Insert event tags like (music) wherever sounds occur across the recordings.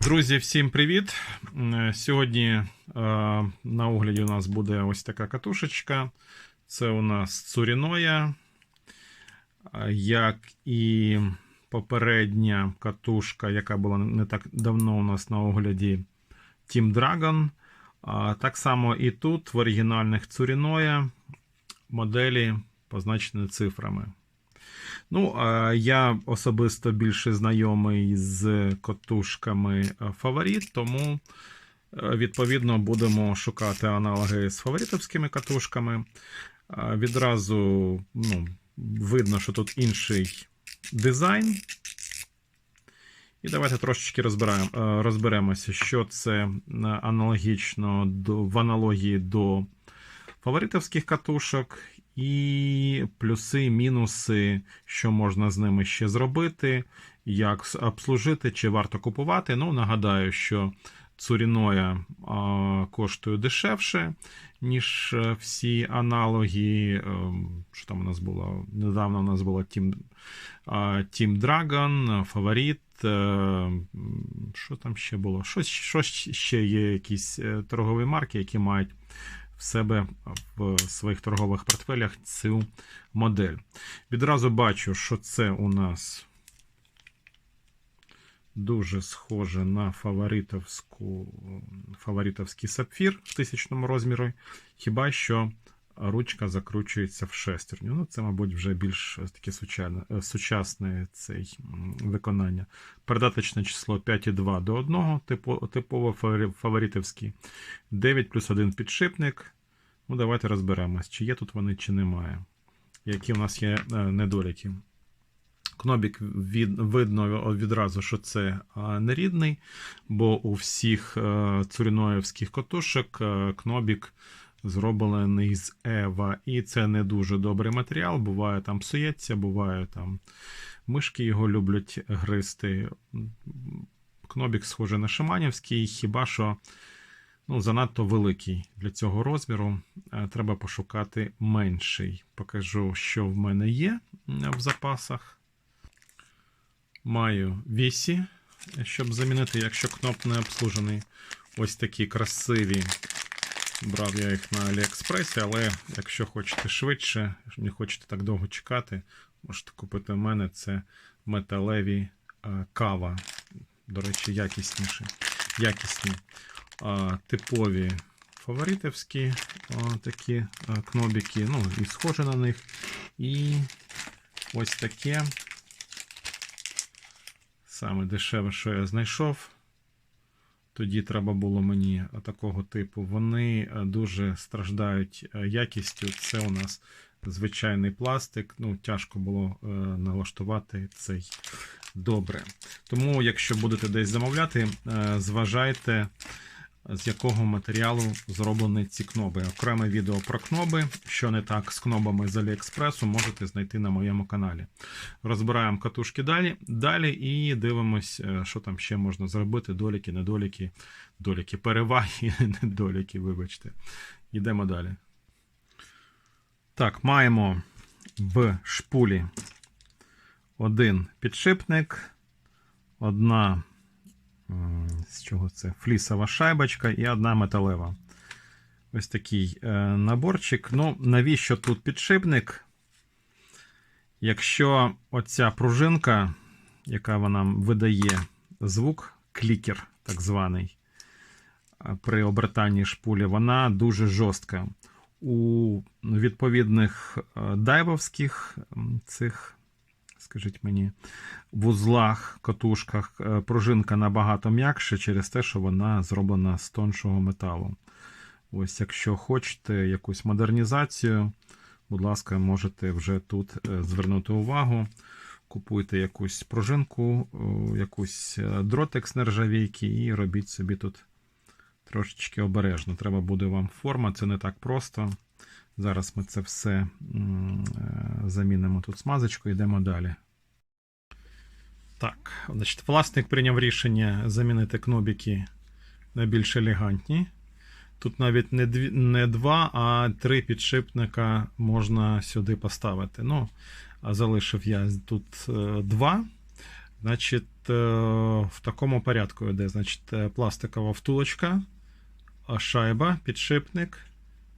Друзі, всім привіт! Сьогодні е, на огляді у нас буде ось така катушечка. Це у нас Цуріноя. Е, Як і попередня катушка, яка була не так давно у нас на огляді Team Dragon. Так само і тут в оригінальних Цуріноя моделі позначені цифрами. Ну, я особисто більше знайомий з котушками е, фаворит, тому е, відповідно будемо шукати аналоги з фаворитовськими катушками. Відразу ну, видно, що тут інший дизайн. І давайте трошечки е, розберемося, що це аналогічно в аналогії до фаворитовських катушок, і плюси, мінуси, що можна з ними ще зробити, як обслужити, чи варто купувати. Ну, нагадаю, що Цуріноя коштує дешевше, ніж е, всі аналоги. Ем, Що там у нас було? Недавно у нас було Team, Team Dragon, Фаворит. е, Що там ще було? Щось, щось ще є якісь е, торгові марки, які мають в себе в своїх торгових портфелях цю модель. Відразу бачу, що це у нас дуже схоже на фаворитовську, фаворитовський сапфір в тисячному розмірі, хіба що ручка закручується в шестерню. Ну, це, мабуть, вже більш таке сучасне, е, сучасне цей виконання. Передаточне число 5,2 до 1, типу, типово фавори- фаворитовський. 9 плюс 1 підшипник. Ну, давайте розберемось, чи є тут вони, чи немає. Які у нас є е, недоліки. Кнобік від, видно відразу, що це нерідний, бо у всіх е, цуріноївських котушок е, кнобік зроблений з Ева. І це не дуже добрий матеріал. Буває там псується, буває там мишки його люблять гризти. Кнобік схожий на Шиманівський, хіба що ну, занадто великий для цього розміру. Е, Треба пошукати менший. Покажу, що в мене є в запасах. Маю вісі, щоб замінити, якщо кноп не обслужений. Ось такі красиві. Брав я їх на Аліекспресі, але якщо хочете швидше, не хочете так довго чекати, можете купити в мене це металеві е, кава. До речі, якісніші. Якісні а, типові фаворитовські такі а, кнобіки, ну, і схожі на них. І ось таке. Саме дешеве, що я знайшов. Тоді треба було мені такого типу. Вони е, дуже страждають е, якістю. Це у нас звичайний пластик. Ну, тяжко було е, налаштувати цей добре. Тому, якщо будете десь замовляти, е, зважайте, з якого матеріалу зроблені ці кноби. Окреме відео про кноби, що не так з кнобами з Аліекспресу, можете знайти на моєму каналі. Розбираємо катушки далі, далі і дивимось, е, що там ще можна зробити. Доліки, недоліки, доліки, переваги, (laughs) недоліки, вибачте. Йдемо далі. Так, маємо в шпулі один підшипник, одна з чого це? Флісова шайбочка і одна металева. Ось такий е, наборчик. Ну, навіщо тут підшипник? Якщо оця пружинка, яка вона видає звук, клікер, так званий, е, при обертанні шпулі, вона дуже жорстка. У відповідних е, дайвовських цих, скажіть мені, вузлах, катушках е, пружинка набагато м'якша через те, що вона зроблена з тоншого металу. Ось, якщо хочете якусь модернізацію, будь ласка, можете вже тут е, звернути увагу. Купуйте якусь пружинку, о, якусь е, дротик з нержавійки і робіть собі тут трошечки обережно. Треба буде вам форма, це не так просто. Зараз ми це все е, замінимо тут смазочку, йдемо далі. Так, значить, власник прийняв рішення замінити кнобіки на більш елегантні. Тут навіть не, дві, не два, а три підшипника можна сюди поставити. Ну, а залишив я тут е, два. Значить, е, в такому порядку йде. Значить, пластикова втулочка, шайба, підшипник,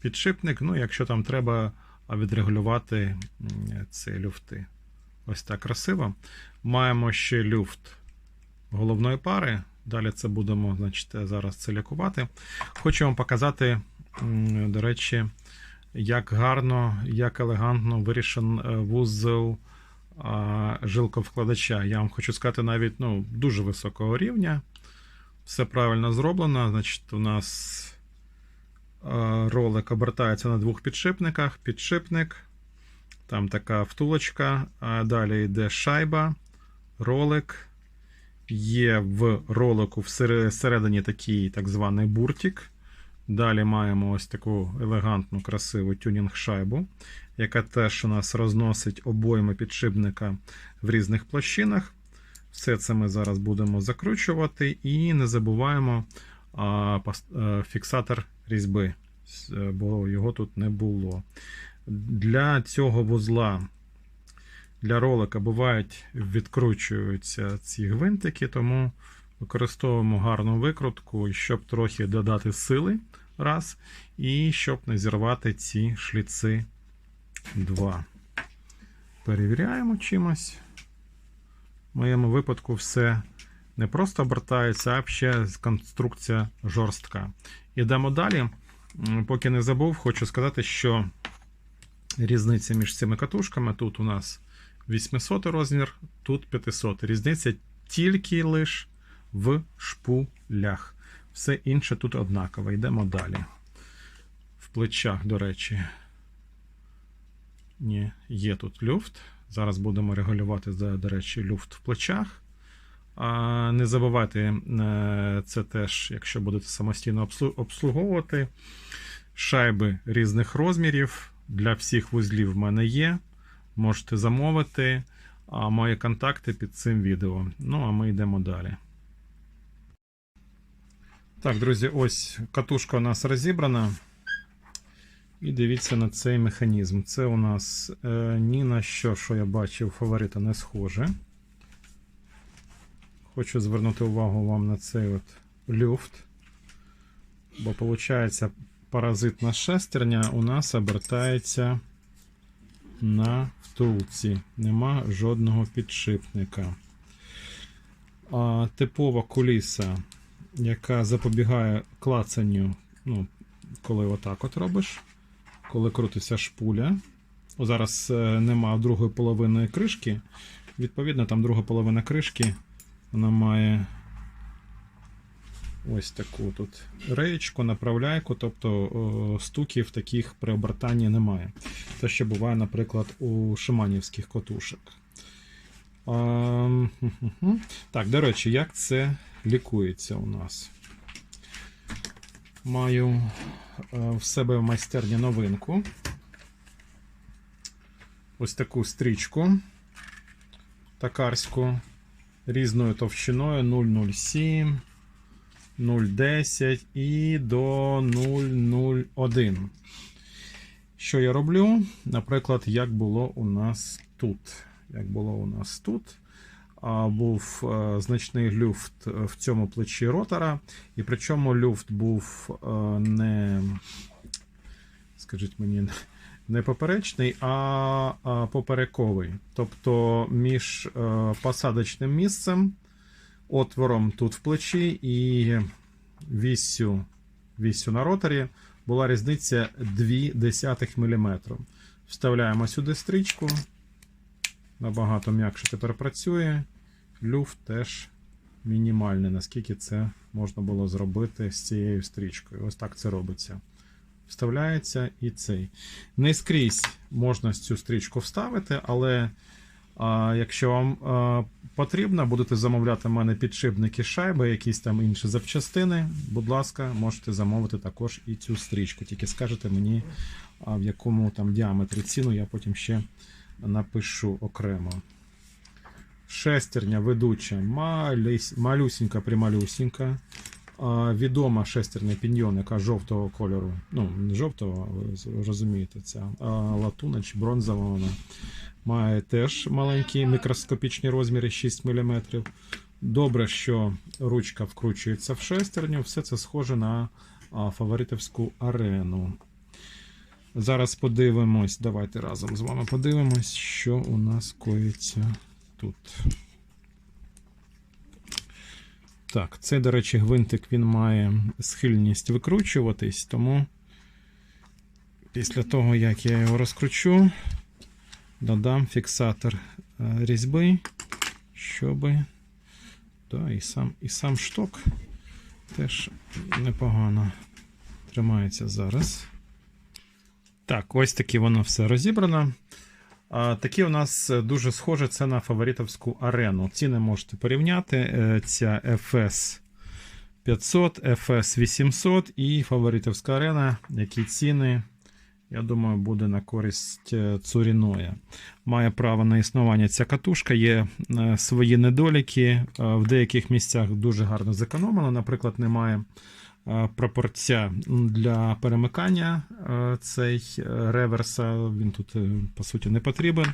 підшипник. Ну, якщо там треба відрегулювати ці люфти. Ось так красиво. Маємо ще люфт головної пари. Далі це будемо значить, зараз це лікувати. Хочу вам показати, до речі, як гарно, як елегантно вирішен е, вузол жилковкладача. Я вам хочу сказати, навіть ну, дуже високого рівня. Все правильно зроблено. Значить, у нас ролик обертається на двох підшипниках. Підшипник, там така втулочка, далі йде шайба, ролик. Є в ролику всередині такий так званий буртик. Далі маємо ось таку елегантну, красиву тюнінг-шайбу, яка теж у нас розносить обойми підшипника в різних площинах. Все це ми зараз будемо закручувати і не забуваємо а, е, фіксатор різьби, е, бо його тут не було. Для цього вузла, для ролика бувають відкручуються ці гвинтики, тому використовуємо гарну викрутку, щоб трохи додати сили. Раз, і щоб не зірвати ці шліци. Два. Перевіряємо чимось. В моєму випадку все не просто обертається, а ще конструкція жорстка. Ідемо далі. Поки не забув, хочу сказати, що різниця між цими катушками тут у нас 800 розмір, тут 500. Різниця тільки лише в шпулях. Все інше тут однаково. Йдемо далі. В плечах, до речі, ні, є тут люфт. Зараз будемо регулювати, до речі, люфт в плечах. Не забувайте, це теж, якщо будете самостійно обслуговувати. Шайби різних розмірів. Для всіх вузлів в мене є. Можете замовити. А мої контакти під цим відео. Ну, а ми йдемо далі. Так, друзі, ось катушка у нас розібрана. І дивіться на цей механізм. Це у нас е, ні на що, що я бачив, фаворита не схоже. Хочу звернути увагу вам на цей от люфт. Бо, виходить, паразитна шестерня у нас обертається на втулці. Нема жодного підшипника. А, типова куліса яка запобігає клацанню, ну, коли отак от робиш, коли крутиться шпуля. Зараз е, нема другої половини кришки. Відповідно, там друга половина кришки вона має ось таку тут реєчку, направляйку, тобто стуків таких при обертанні немає. Те, що буває, наприклад, у шиманівських котушок. Так, до речі, як це лікується у нас? Маю е, в себе в майстерні новинку. Ось таку стрічку такарську різною товщиною 0,07, 0,10 і до 0,01. Що я роблю? Наприклад, як було у нас тут. Як було у нас тут. А, Був е, значний люфт в цьому плечі ротора, і причому люфт був е, не, скажіть мені, не поперечний, а поперековий. Тобто між е, посадочним місцем, отвором тут в плечі і віссю, віссю на роторі була різниця 0,2 мм. Вставляємо сюди стрічку. Набагато м'якше тепер працює. Люфт теж мінімальний, наскільки це можна було зробити з цією стрічкою. Ось так це робиться. Вставляється і цей. Не скрізь можна цю стрічку вставити, але а, якщо вам а, потрібно, будете замовляти в мене підшипники шайби, якісь там інші запчастини. Будь ласка, можете замовити також і цю стрічку. Тільки скажете мені, а, в якому там діаметрі ціну, я потім ще напишу окремо. Шестерня ведуча малюсь- малюсінька прималюсінька. А, Відома шестерня піньйон, яка жовтого кольору. Ну, не жовтого, ви розумієте, ця латуна чи бронзова вона. Має теж маленькі мікроскопічні розміри 6 мм. Добре, що ручка вкручується в шестерню. Все це схоже на а, фаворитівську арену. Зараз подивимось, давайте разом з вами подивимось, що у нас коїться тут. Так, це, до речі, гвинтик він має схильність викручуватись, тому після того, як я його розкручу, додам фіксатор е, різьби, щоб. Да, і, сам, і сам шток теж непогано тримається зараз. Так, ось таке воно все розібрано. Такі у нас е, дуже схоже це на фаворитовську арену. Ціни можете порівняти. Е, Ця FS 500, FS 800 і фаворитовська арена. Які ціни, я думаю, буде на користь е, Цуріноя. Має право на існування ця катушка, є свої недоліки. В деяких місцях дуже гарно зекономлено. Наприклад, немає е, пропорця для перемикання е, цей е, реверса. Він тут, по суті, не потрібен.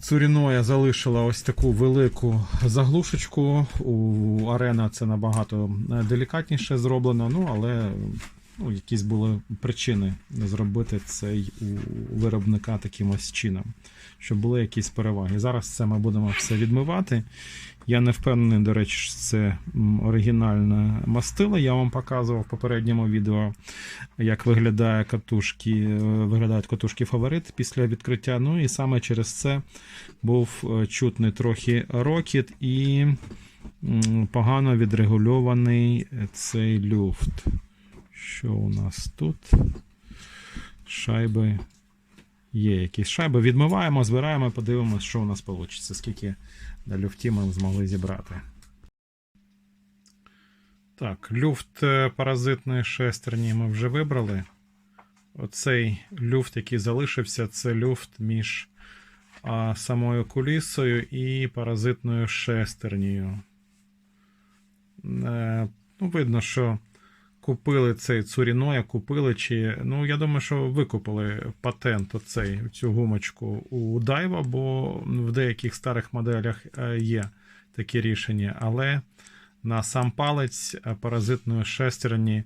Цуріноя залишила ось таку велику заглушечку. У арена це набагато делікатніше зроблено, ну але ну, якісь були причини зробити цей у виробника таким ось чином, щоб були якісь переваги. Зараз це ми будемо все відмивати. Я не впевнений, до речі, що це оригінальне мастило. Я вам показував в попередньому відео, як виглядає катушки, е, виглядають катушки фаворит після відкриття. Ну і саме через це був е, чутний трохи рокіт і погано відрегульований цей люфт. Що у нас тут? Шайби. Є якісь шайби. Відмиваємо, збираємо, подивимося, що у нас вийде. Скільки люфті ми змогли зібрати. Так, люфт е, паразитної шестерні ми вже вибрали. Оцей люфт, який залишився, це люфт між а, самою кулісою і паразитною шестернею. Е, ну, видно, що купили цей Цуріноя, купили чи. Ну, я думаю, що викупили патент оцей, цю гумочку у Дайва, бо в деяких старих моделях е, є такі рішення. Але на сам палець е, паразитної шестерні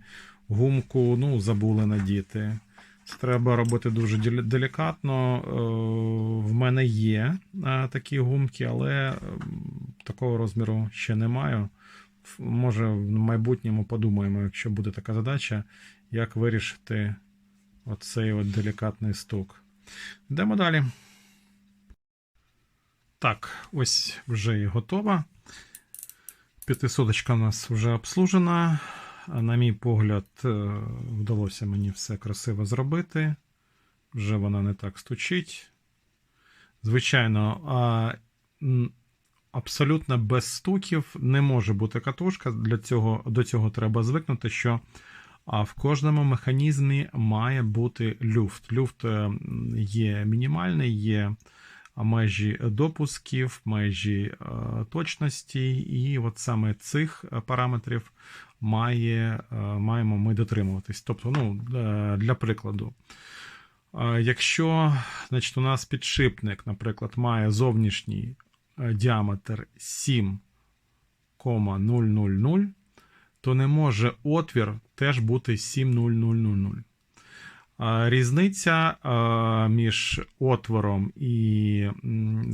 гумку ну, забули надіти. Це треба робити дуже делікатно. Е, В мене є такі гумки, але такого розміру ще не маю. Може, в майбутньому подумаємо, якщо буде така задача, як вирішити оцей от делікатний стук. Йдемо далі. Так, ось вже і готова. П'ятисоточка у нас вже обслужена. На мій погляд, е, вдалося мені все красиво зробити. Вже вона не так стучить. Звичайно, а, абсолютно без стуків не може бути катушка. Для цього, до цього треба звикнути, що в кожному механізмі має бути люфт. Люфт е, є мінімальний, є межі допусків, межі е, точності, і от саме цих параметрів має, е, маємо ми дотримуватись. Тобто, ну, е, для прикладу, е, якщо значить, у нас підшипник, наприклад, має зовнішній е, діаметр 7,000, то не може отвір теж бути 7,0000. Різниця е, між отвором і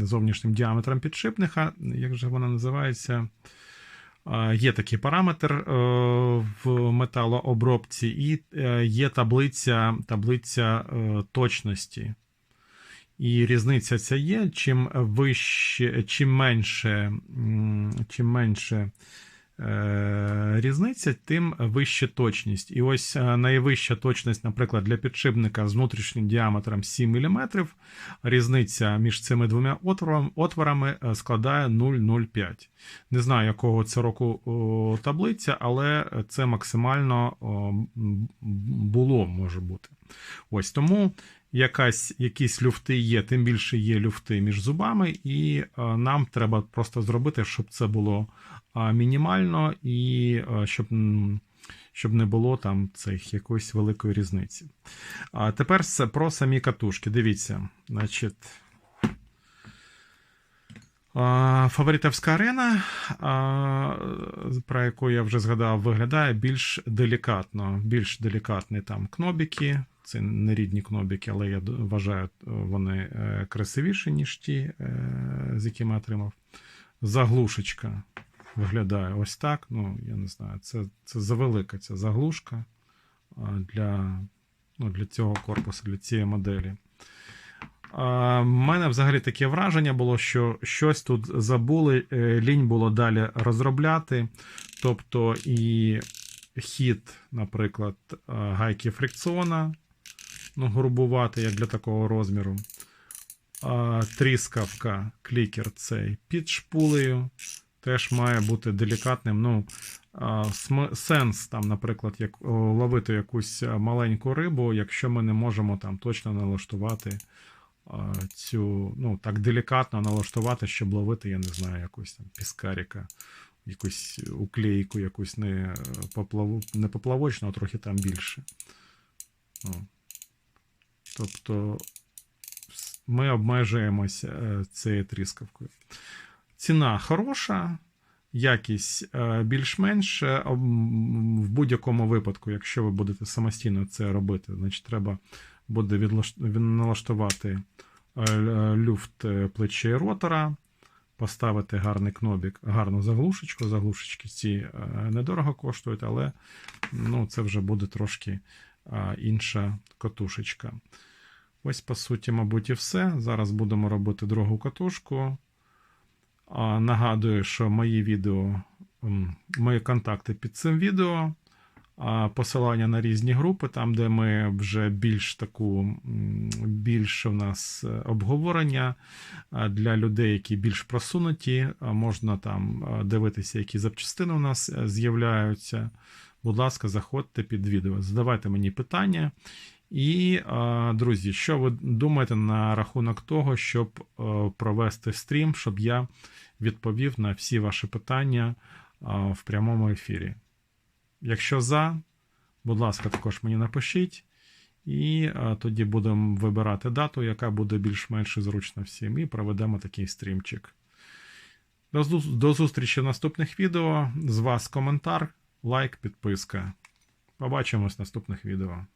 зовнішнім діаметром підшипника, як же вона називається? Е, Є такий параметр е, в металообробці, і е, є таблиця, таблиця е, точності. І різниця ця є. Чим вище, чим менше, чим менше е, різниця, тим вища точність. І ось е, найвища точність, наприклад, для підшипника з внутрішнім діаметром 7 мм, різниця між цими двома отворами, е, складає 0,05. Не знаю, якого це року таблиця, але це максимально було може бути. Ось тому якась, якісь люфти є, тим більше є люфти між зубами, і е, нам треба просто зробити, щоб це було е, мінімально і е, щоб, щоб не було там цих якоїсь великої різниці. А тепер це про самі катушки. Дивіться, значить. Фаворитовська арена, про яку я вже згадав, виглядає більш делікатно. Більш делікатні там кнобіки. Це не рідні кнобіки, але я вважаю, вони е, красивіші, ніж ті, е, з якими отримав. Заглушечка виглядає ось так. Ну, я не знаю, це, це завелика ця заглушка для, ну, для цього корпусу, для цієї моделі. У мене взагалі таке враження було, що щось тут забули, е, лінь було далі розробляти. Тобто і хід, наприклад, е, гайки фрикціона, ну, грубувати, як для такого розміру. А, Тріскавка, клікер цей під шпулею. Теж має бути делікатним. Ну, сенс, там, наприклад, як ловити якусь маленьку рибу, якщо ми не можемо там точно налаштувати цю, ну, так делікатно налаштувати, щоб ловити, я не знаю, якусь там піскаріка, якусь уклейку, якусь не, поплаву, не поплавочну, а трохи там більше. Ну. Тобто ми обмежуємося е, цією тріскавкою. Ціна хороша, якість е, більш-менш. Е, В будь-якому випадку, якщо ви будете самостійно це робити, значить треба буде налаштувати люфт плечей ротора, поставити гарний кнобік, гарну заглушечку. Заглушечки ці недорого коштують, але ну, це вже буде трошки інша катушечка. Ось, по суті, мабуть, і все. Зараз будемо робити другу катушку. Нагадую, що мої відео, мої контакти під цим відео, посилання на різні групи, там, де ми вже більш таку, більше в нас е, обговорення для людей, які більш просунуті. Можна там дивитися, які запчастини у нас е, з'являються. Будь ласка, заходьте під відео, задавайте мені питання. І, друзі, що ви думаєте на рахунок того, щоб е, провести стрім, щоб я відповів на всі ваші питання в прямому ефірі? Якщо за, будь ласка, також мені напишіть, і тоді будемо вибирати дату, яка буде більш-менш зручна всім, і проведемо такий стрімчик. До зустрічі в наступних відео. З вас коментар, лайк, підписка. Побачимось в наступних відео.